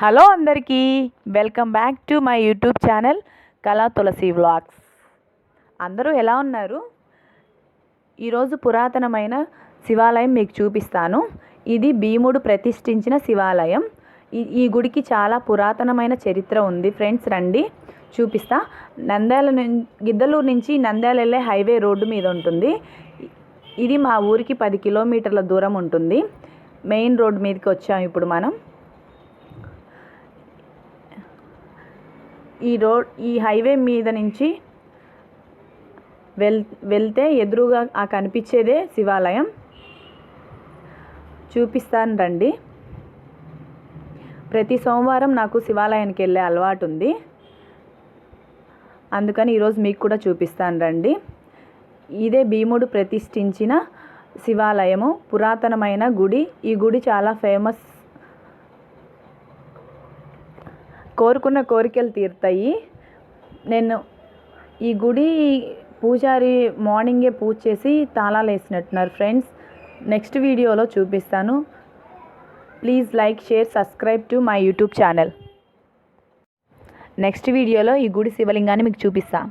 Hello అందరికీ welcome back to my YouTube channel Kala Tulasi vlogs. అందరూ ఎలా ఉన్నారు? ఈరోజు పురాతనమైన శివాలయం మీకు చూపిస్తాను. ఇది భీముడు ప్రతిష్ఠించిన శివాలయం. ఈ గుడికి చాలా పురాతనమైన చరిత్ర ఉంది. ఫ్రెండ్స్ రండి చూపిస్తా. నంద్యాల గిద్దలూరు నుంచి నంద్యాల వెళ్ళే హైవే రోడ్డు మీద ఉంటుంది. ఇది మా ఊరికి పది కిలోమీటర్ల దూరం ఉంటుంది. మెయిన్ రోడ్ మీదకి వచ్చాం ఇప్పుడు మనం. ఈ రోడ్ ఈ హైవే మీద నుంచి వెల్ వెళ్తే ఎదురుగా ఆ కనిపించేదే శివాలయం. చూపిస్తాను రండి. ప్రతి సోమవారం నాకు శివాలయానికి వెళ్ళే అలవాటు ఉంది అందుకని ఈరోజు మీకు కూడా చూపిస్తాను రండి. ఇదే భీముడు ప్రతిష్ఠించిన శివాలయము. పురాతనమైన గుడి. ఈ గుడి చాలా ఫేమస్ కోరుకున్న కోరికలు తీరుతాయి. నేను ఈ గుడి పూజారి మార్నింగే పూజ చేసి తాళాలు వేసినట్టున్నారు ఫ్రెండ్స్. నెక్స్ట్ వీడియోలో చూపిస్తాను. Please like share subscribe to my YouTube channel. Next వీడియోలో ఈ గుడి శివలింగాన్ని మీకు చూపిస్తాను